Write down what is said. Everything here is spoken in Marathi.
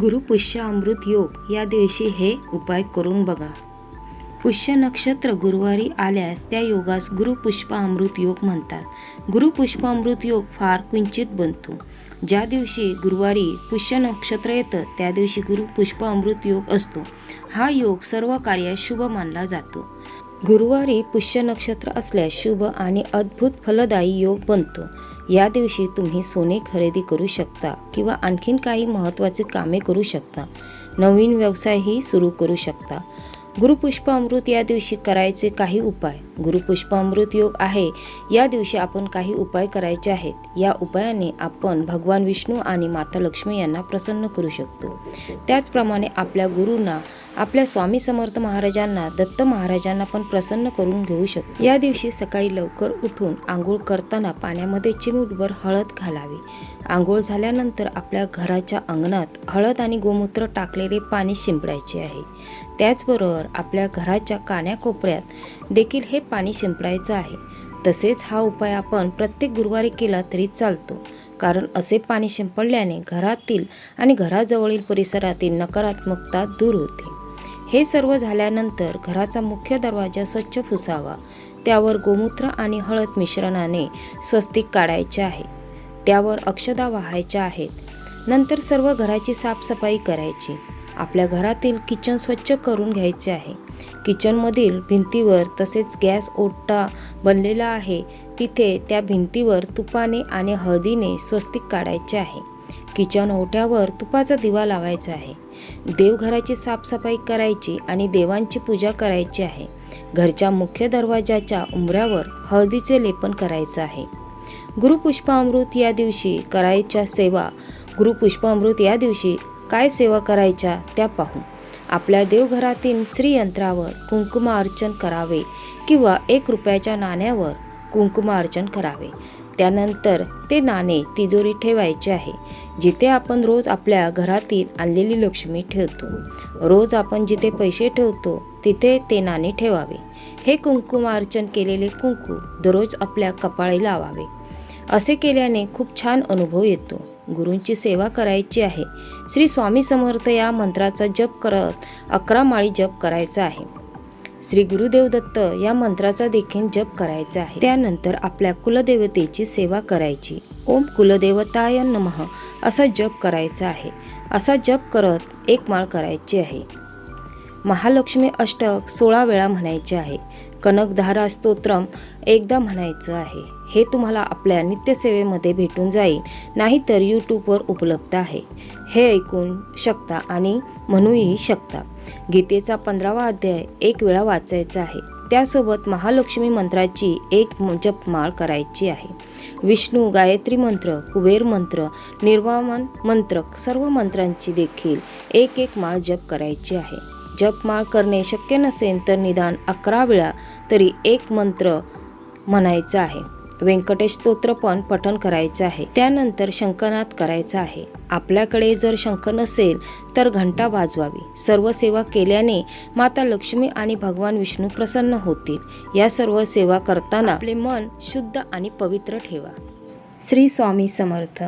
गुरुपुष्य अमृत योग या दिवशी हे उपाय करून बघा. पुष्य नक्षत्र गुरुवारी आल्यास त्या योगास गुरुपुष्प अमृत योग म्हणतात. गुरुपुष्प अमृत योग फार किंचित बनतो. ज्या दिवशी गुरुवारी पुष्य नक्षत्र येतं त्या दिवशी गुरुपुष्प अमृत योग असतो. हा योग सर्व कार्यात शुभ मानला जातो. गुरुवारी पुष्य नक्षत्र असल्यास शुभ आणि अद्भुत फलदायी योग बनतो. या दिवशी तुम्ही सोने खरेदी करू शकता किंवा आणखीन काही महत्त्वाची कामे करू शकता. नवीन व्यवसायही सुरू करू शकता. गुरुपुष्प अमृत या दिवशी करायचे काही उपाय. गुरुपुष्प अमृत योग आहे. या दिवशी आपण काही उपाय करायचे आहेत. या उपायाने आपण भगवान विष्णू आणि माता लक्ष्मी यांना प्रसन्न करू शकतो. त्याचप्रमाणे आपल्या गुरूंना आपल्या स्वामी समर्थ महाराजांना दत्त महाराजांना पण प्रसन्न करून घेऊ शकतो. या दिवशी सकाळी लवकर उठून आंघोळ करताना पाण्यामध्ये चिमूटभर हळद घालावी. आंघोळ झाल्यानंतर आपल्या घराच्या अंगणात हळद आणि गोमूत्र टाकलेले पाणी शिंपडायचे आहे. त्याचबरोबर आपल्या घराच्या कान्याकोपऱ्यात देखील हे पाणी शिंपडायचं आहे. तसेच हा उपाय आपण प्रत्येक गुरुवारी केला तरी चालतो. कारण असे पाणी शिंपडल्याने घरातील आणि घराजवळील परिसरातील नकारात्मकता दूर होते. हे सर्व झाल्यानंतर घराचा मुख्य दरवाजा स्वच्छ पुसावा. त्यावर गोमूत्र आणि हळद मिश्रणाने स्वस्तिक काढायचे आहे. त्यावर अक्षदा वाहायच्या आहेत. नंतर सर्व घराची साफसफाई करायची. आपल्या घरातील किचन स्वच्छ करून घ्यायचे आहे. किचनमधील भिंतीवर तसेच गॅस ओटा बनलेला आहे. तिथे त्या भिंतीवर तुपाने आणि हळदीने स्वस्तिक काढायचे आहे. किचन ओट्यावर तुपाचा दिवा लावायचा आहे. देवघराची साफसफाई करायची आणि देवांची पूजा करायची आहे. घरच्या मुख्य दरवाजाच्या उंबऱ्यावर हळदीचे लेपन करायचं आहे. गुरुपुष्पामृत या दिवशी करायच्या सेवा. गुरुपुष्पामृत या दिवशी काय सेवा करायच्या त्या पाहू. आपल्या देवघरातील श्रीयंत्रावर कुंकुमार्चन करावे किंवा एक रुपयाच्या नाण्यावर कुंकुमार्चन करावे. त्यानंतर ते नाणे तिजोरी ठेवायचे आहे. जिथे आपण रोज आपल्या घरातील आणलेली लक्ष्मी ठेवतो रोज आपण जिथे पैसे ठेवतो तिथे ते नाणे ठेवावे. हे कुंकुमार्चन केलेले कुंकू दररोज आपल्या कपाळी लावावे. असे केल्याने खूप छान अनुभव येतो. गुरूंची सेवा करायची आहे. श्री स्वामी समर्थ या मंत्राचा जप करत अकरा माळी जप करायचा आहे. श्री गुरुदेव दत्त या मंत्राचा देखील जप करायचा आहे. त्यानंतर आपल्या कुलदेवतेची सेवा करायची. ओम कुलदेवताय नमः असा जप करायचा आहे. असा जप करत एक माळ करायची आहे. महालक्ष्मी अष्टक सोळा वेळा म्हणायचे आहे. कनकधारा स्तोत्रम एकदा म्हणायचं आहे. हे तुम्हाला आपल्या नित्यसेवेमध्ये भेटून जाईल. नाहीतर यूट्यूबवर उपलब्ध आहे. हे ऐकून शकता आणि म्हणूही शकता. गीतेचा पंधरावा अध्याय एक वेळा वाचायचा आहे. त्यासोबत महालक्ष्मी मंत्राची एक जपमाळ करायची आहे. विष्णू गायत्री मंत्र कुबेर मंत्र निर्वामन मंत्र सर्व मंत्रांची देखील एक एक माळ जप करायची आहे. जपमाळ करणे शक्य नसेल तर निदान अकरा वेळा तरी एक मंत्र म्हणायचा आहे. व्यंकटेश स्तोत्र पण पठण करायचं आहे. त्यानंतर शंकनाद करायचा आहे. आपल्याकडे जर शंख नसेल तर घंटा वाजवावी. सर्व सेवा केल्याने माता लक्ष्मी आणि भगवान विष्णू प्रसन्न होतील. या सर्व सेवा करताना आपले मन शुद्ध आणि पवित्र ठेवा. श्री स्वामी समर्थ.